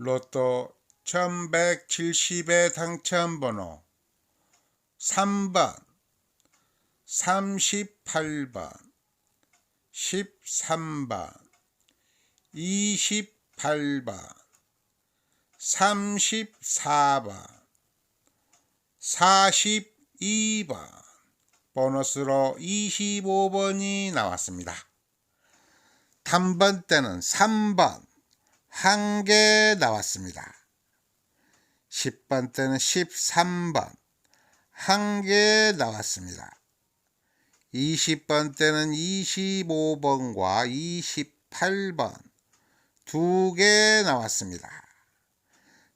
로또 1170의 당첨번호 3번, 38번, 13번, 28번, 34번, 42번, 보너스로 25번이 나왔습니다. 단번 때는 3번, 한 개 나왔습니다. 10번 때는 13번, 한 개 나왔습니다. 20번 때는 25번과 28번, 두 개 나왔습니다.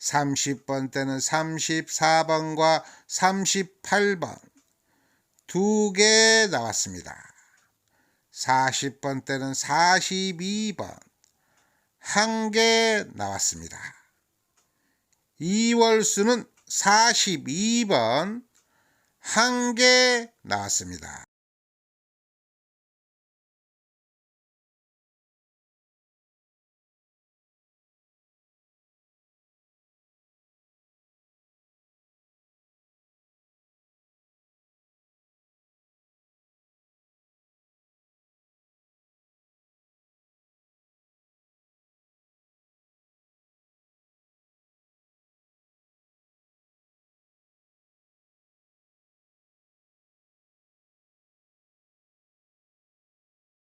30번 때는 34번과 38번, 두 개 나왔습니다. 40번 때는 42번, 한 개 나왔습니다. 2월 수는 42번, 한 개 나왔습니다.